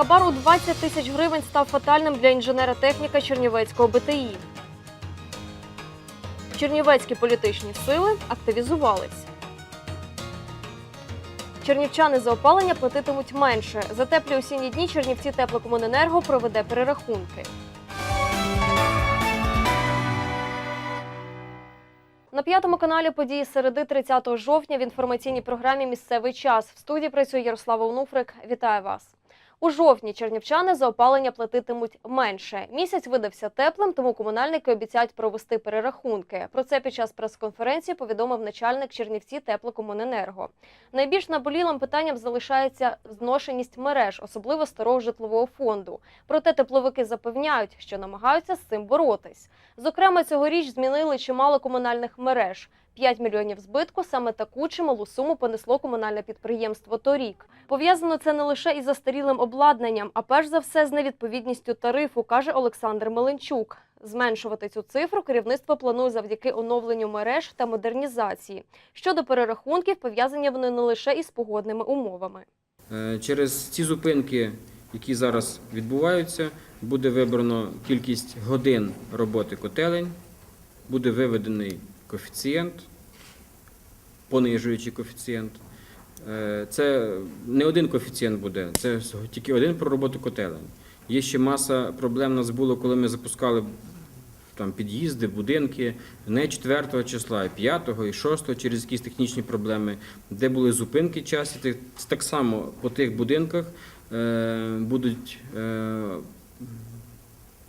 Хабар у 20 тисяч гривень став фатальним для інженера-техніка Чернівецького БТІ. Чернівецькі політичні сили активізувались. Чернівчани за опалення платитимуть менше. За теплі осінні дні Чернівці теплокомуненерго проведе перерахунки. На п'ятому каналі події середи 30 жовтня в інформаційній програмі Місцевий час. В студії працює Ярослава Онуфрик. Вітаю вас. У жовтні чернівчани за опалення платитимуть менше. Місяць видався теплим, тому комунальники обіцяють провести перерахунки. Про це під час прес-конференції повідомив начальник Чернівці теплокомуненерго. Найбільш наболілим питанням залишається зношеність мереж, особливо старого житлового фонду. Проте тепловики запевняють, що намагаються з цим боротись. Зокрема, цьогоріч змінили чимало комунальних мереж. 5 мільйонів збитку саме таку чималу суму понесло комунальне підприємство торік. Пов'язано це не лише із застарілим обладнанням, а перш за все з невідповідністю тарифу, каже Олександр Меленчук. Зменшувати цю цифру керівництво планує завдяки оновленню мереж та модернізації. Щодо перерахунків, пов'язані вони не лише із погодними умовами. Е, Через ці зупинки, які зараз відбуваються, буде вибрано кількість годин роботи котелень, буде виведений коефіцієнт, понижуючий коефіцієнт. Е, Це не один коефіцієнт буде, це тільки один про роботу котелень. Є ще маса проблем у нас було, коли ми запускали там під'їзди, будинки не 4 числа, а 5 і 6 через якісь технічні проблеми, де були зупинки. Так- Так само по тих будинках е, будуть е,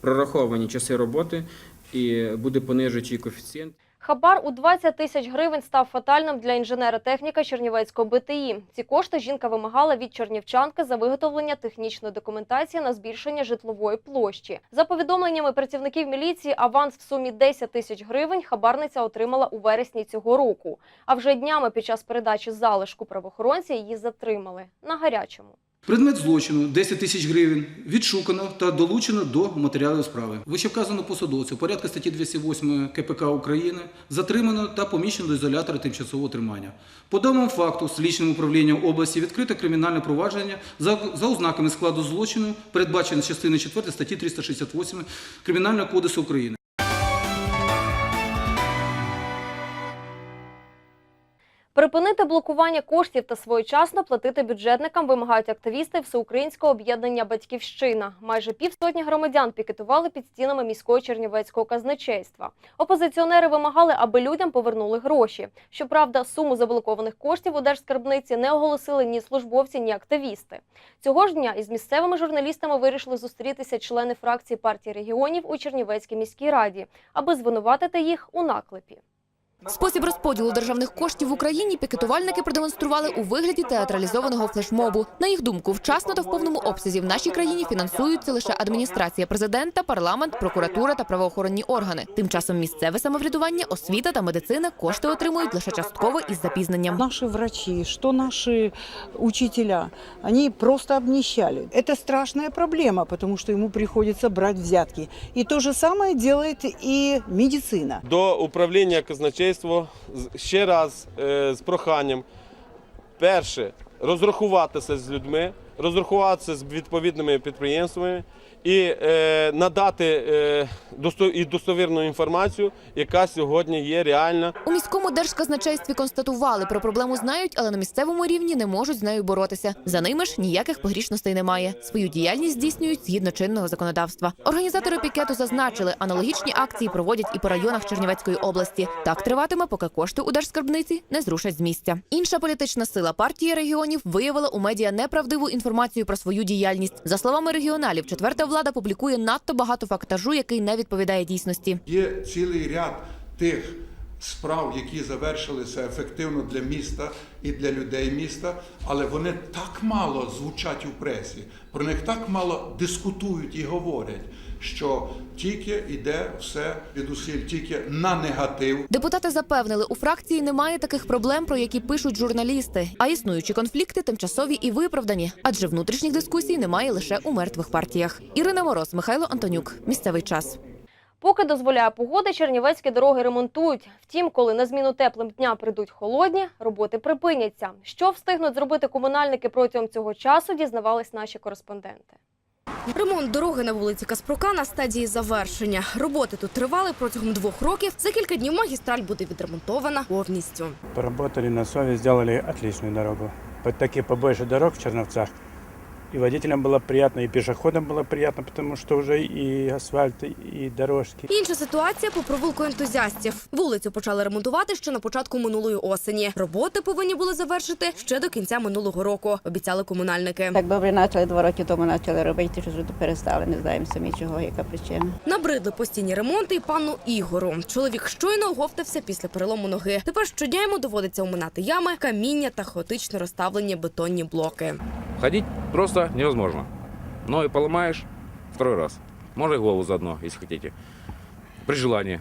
прораховані часи роботи і буде понижуючий коефіцієнт. Хабар у 20 тисяч гривень став фатальним для інженера-техніка Чернівецького БТІ. Ці кошти жінка вимагала від чернівчанки за виготовлення технічної документації на збільшення житлової площі. За повідомленнями працівників міліції, аванс в сумі 10 тисяч гривень хабарниця отримала у вересні цього року. А вже днями під час передачі залишку правоохоронці її затримали на гарячому. Предмет злочину 10 тисяч гривень відшукано та долучено до матеріалів справи. Вищевказано посадовцю порядка статті 208 КПК України затримано та поміщено до ізолятора тимчасового тримання. По даному факту слідчим управлінням області відкрито кримінальне провадження за, за ознаками складу злочину, передбачене частини 4 статті 368 Кримінального кодексу України. Припинити блокування коштів та своєчасно платити бюджетникам вимагають активісти Всеукраїнського об'єднання Батьківщина. Майже півсотні громадян пікетували під стінами міського чернівецького казначейства. Опозиціонери вимагали, аби людям повернули гроші. Щоправда, суму заблокованих коштів у держскарбниці не оголосили ні службовці, ні активісти. Цього ж дня із місцевими журналістами вирішили зустрітися члени фракції партії регіонів у Чернівецькій міській раді, аби звинуватити їх у наклепі. Спосіб розподілу державних коштів в Україні пікетувальники продемонстрували у вигляді театралізованого флешмобу. На їх думку, вчасно та в повному обсязі в нашій країні фінансуються лише адміністрація президента, парламент, прокуратура та правоохоронні органи. Тим часом місцеве самоврядування, освіта та медицина кошти отримують лише частково із запізненням. Наши врачи, что наши учителя, они просто обнищали. Это страшная проблема, потому что ему приходится брать взятки. И то же самое делает и медицина. до управління казначейства з- ще раз е, з проханням. Перше, розрахуватися з людьми, розрахуватися з відповідними підприємствами і е, надати е, досто, і достовірну інформацію, яка сьогодні є реальна. У міському держказначействі констатували про проблему знають, але на місцевому рівні не можуть з нею боротися. За ними ж ніяких погрішностей немає. Свою діяльність здійснюють згідно чинного законодавства. Організатори пікету зазначили, аналогічні акції проводять і по районах Чернівецької області. Так триватиме, поки кошти у держскарбниці не зрушать з місця. Інша політична сила партії регіонів виявила у медіа неправдиву інформацію про свою діяльність. За словами регіоналів, четверта влада публікує надто багато фактажу, який не відповідає дійсності. Є цілий ряд тих справ, які завершилися ефективно для міста і для людей міста, але вони так мало звучать у пресі, про них так мало дискутують і говорять, що тільки йде все від усіль, тільки на негатив. Депутати запевнили, у фракції немає таких проблем, про які пишуть журналісти. А існуючі конфлікти тимчасові і виправдані, адже внутрішніх дискусій немає лише у мертвих партіях. Ірина Мороз, Михайло Антонюк. Місцевий час. Поки дозволяє погода, чернівецькі дороги ремонтують. Втім, коли на зміну теплим дням прийдуть холодні, роботи припиняться. Що встигнуть зробити комунальники протягом цього часу, дізнавались наші кореспонденти. Ремонт дороги на вулиці Каспрука на стадії завершення. Роботи тут тривали протягом двох років. За кілька днів магістраль буде відремонтована повністю. Поработали на сові, зробили отличную дорогу. Такі побольше дорог в Черновцах. И водителям было приятно, и пешеходам было приятно, потому что уже и асфальт, и дорожки. Інша ситуація по провулку ентузіастів. Вулицю почали ремонтувати ще на початку минулої осені. Роботи повинні були завершити ще до кінця минулого року. Обіцяли комунальники. Так добре почали два роки тому почали робити, що перестали. Не знаємо самі чого, яка причина. Набридли постійні ремонти і пану Ігору. Чоловік щойно оговтався після перелому ноги. Тепер щодня йому доводиться уминати ями, каміння та хаотично розставлені бетонні блоки. Ходить просто невозможно. Ноги поломаешь второй раз. Можно и голову заодно, если хотите. При желании.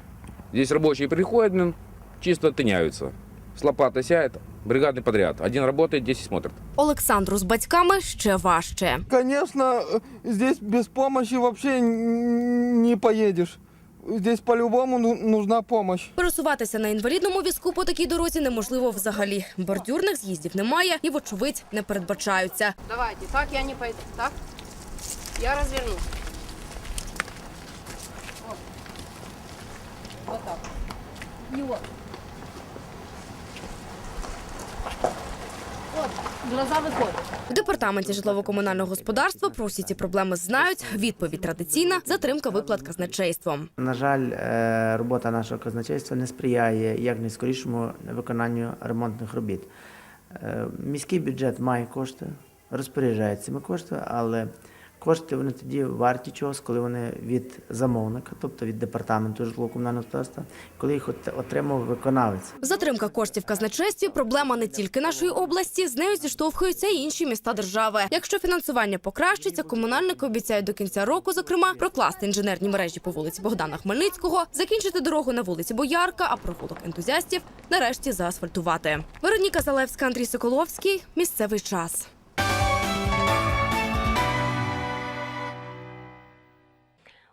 Здесь рабочие приходят, блин, чисто тыняются. С лопатой сяет, бригадный подряд. Один работает, 10 смотрит. Олександру з батьками ще важче. Конечно, здесь без помощи вообще не поедешь. Здесь по-любому ну- нужна помощь. Пересуватися на інвалідному візку по такій дорозі неможливо взагалі. Бордюрних з'їздів немає і, вочевидь, не передбачаються. Давайте, так я не пойду, так? Я розвернусь. Вот так. І вот. Глаза выходят. В департаменті житлово-комунального господарства про всі ці проблеми знають. Відповідь традиційна затримка виплат казначейством. На жаль, е, робота нашого казначейства не сприяє як найскорішому виконанню ремонтних робіт. Е, Міський бюджет має кошти, розпоряджається цими коштами, але кошти вони тоді варті чогось, коли вони від замовника, тобто від департаменту житлово-комунального господарства, коли їх отримав виконавець. Затримка коштів казначействі проблема не тільки нашої області. З нею зіштовхуються і інші міста держави. Якщо фінансування покращиться, комунальники обіцяють до кінця року, зокрема, прокласти інженерні мережі по вулиці Богдана Хмельницького, закінчити дорогу на вулиці Боярка, а провулок ентузіастів нарешті заасфальтувати. Вероніка Залевська, Андрій Соколовський. Місцевий час.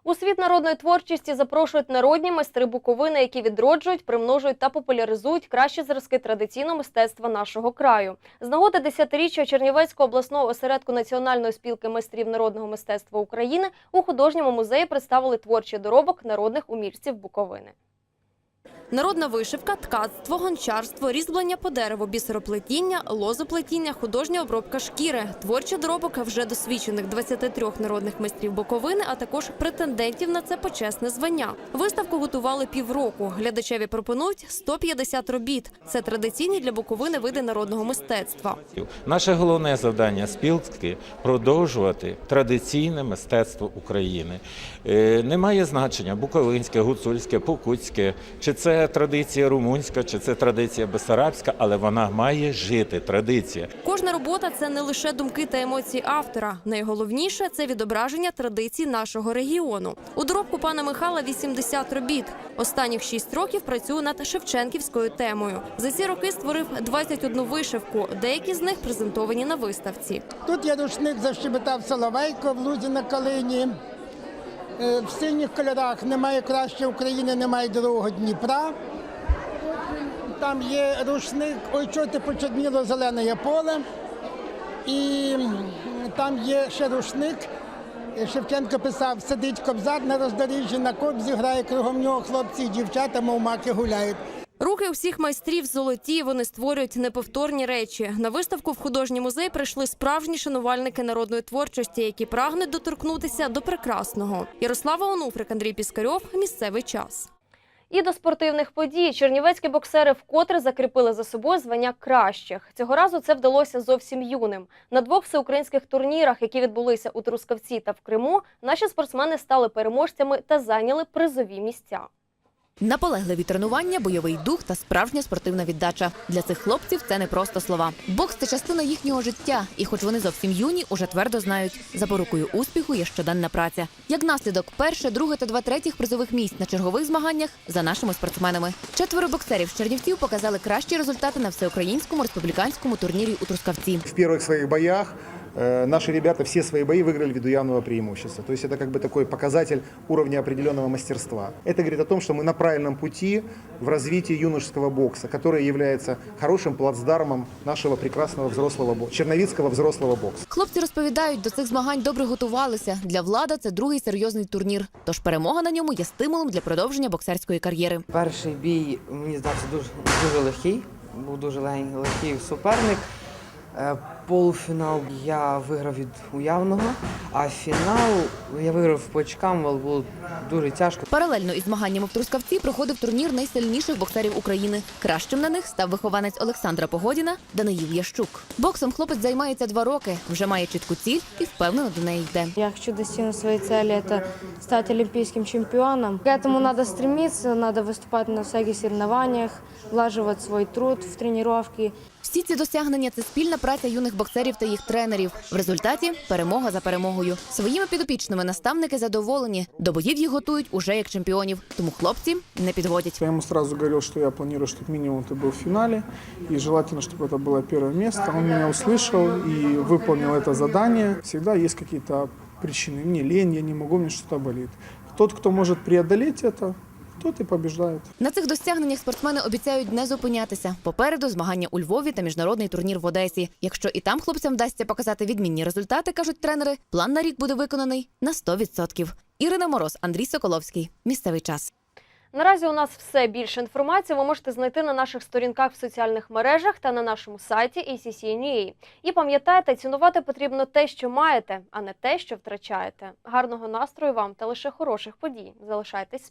У світ народної творчості запрошують народні майстри Буковини, які відроджують, примножують та популяризують кращі зразки традиційного мистецтва нашого краю. З нагоди десятиріччя Чернівецького обласного осередку Національної спілки майстрів народного мистецтва України у художньому музеї представили творчий доробок народних умільців Буковини. Народна вишивка, ткацтво, гончарство, різьблення по дереву, бісероплетіння, лозоплетіння, художня обробка шкіри, творчий доробок вже досвідчених 23 народних майстрів Буковини, а також претендентів на це почесне звання. Виставку готували півроку. Глядачеві пропонують 150 робіт. Це традиційні для Буковини види народного мистецтва. Наше головне завдання спілки продовжувати традиційне мистецтво України. Е, Немає значення буковинське, гуцульське, покутське, чи це традиція румунська, чи це традиція бесарабська, але вона має жити. Традиція. Кожна робота це не лише думки та емоції автора. Найголовніше це відображення традицій нашого регіону. У доробку пана Михайла 80 робіт. Останніх 6 років працює над Шевченківською темою. За ці роки створив 21 вишивку. Деякі з них презентовані на виставці. Тут є рушник защебетав Соловейко в лузі на калині. Е, В синіх кольорах немає краще України, немає другого Дніпра. Там є рушник, ой, чого почерніло зелене поле. І там є ще рушник. Е, Шевченко писав, сидить кобзар на роздоріжжі, на кобзі грає кругом нього хлопці і дівчата, мов маки гуляють. Руки усіх майстрів золоті. Вони створюють неповторні речі. На виставку в художній музей прийшли справжні шанувальники народної творчості, які прагнуть доторкнутися до прекрасного. Ярослава Онуфрик, Андрій Піскарьов. Місцевий час. І до спортивних подій чернівецькі боксери вкотре закріпили за собою звання кращих. Цього разу це вдалося зовсім юним. На двох всеукраїнських турнірах, які відбулися у Трускавці та в Криму, наші спортсмени стали переможцями та зайняли призові місця. Наполегливі тренування, бойовий дух та справжня спортивна віддача. Для цих хлопців це не просто слова. Бокс це частина їхнього життя, і хоч вони зовсім юні, уже твердо знають, запорукою успіху є щоденна праця. Як наслідок, перше, друге та два третіх призових місць на чергових змаганнях за нашими спортсменами. Четверо боксерів з Чернівців показали кращі результати на всеукраїнському республіканському турнірі у Трускавці. В первых своих боях наши ребята все свои бои выиграли ввиду явного преимущества. То есть это как бы такой показатель уровня определенного мастерства. Это говорит о том, что мы на правильном пути в развитии юношеского бокса, который является хорошим плацдармом нашего прекрасного взрослого бокса, черновицкого взрослого бокса. Хлопці розповідають, до цих змагань добре готувалися. Для влада це другий серйозний турнір. Тож перемога на ньому є стимулом для продовження боксерської кар'єри. Перший бій мені здався дуже, дуже легкий, був дуже легкий, легкий суперник. Е, Полуфінал я виграв від уявного, а фінал я виграв по очкам, але було дуже тяжко. Паралельно із змаганнями в Трускавці проходив турнір найсильніших боксерів України. Кращим на них став вихованець Олександра Погодіна Даниїл Ящук. Боксом хлопець займається два роки, вже має чітку ціль і впевнено до неї йде. Я хочу достигнуть своей цели, это стать олимпийским чемпионом. К этому надо стремиться, надо выступать на всяких соревнованиях, влаживать свой труд в тренировки. Всі ці досягнення це спільна праця юних боксерів та їх тренерів. В результаті перемога за перемогою. Своїми підопічними наставники задоволені. До боїв їх готують уже як чемпіонів. Тому хлопці не підводять. Я ему сразу говорил, что я планирую, чтобы минимум ты был в финале, и желательно, чтобы это было первое место. Он меня услышал и выполнил это задание. Всегда есть какие-то причины. Мне лень, я не могу, мне что-то болит. Тот, кто может преодолеть это, тот и побеждает. На цих досягненнях спортсмени обіцяють не зупинятися. Попереду змагання у Львові та міжнародний турнір в Одесі. Якщо і там хлопцям вдасться показати відмінні результати, кажуть тренери, план на рік буде виконаний на 100%. Ірина Мороз, Андрій Соколовський. Місцевий час. Наразі у нас все більше інформації ви можете знайти на наших сторінках в соціальних мережах та на нашому сайті ACC.NUA. І пам'ятайте, цінувати потрібно те, що маєте, а не те, що втрачаєте. Гарного настрою вам та лише хороших подій. Залишайтесь з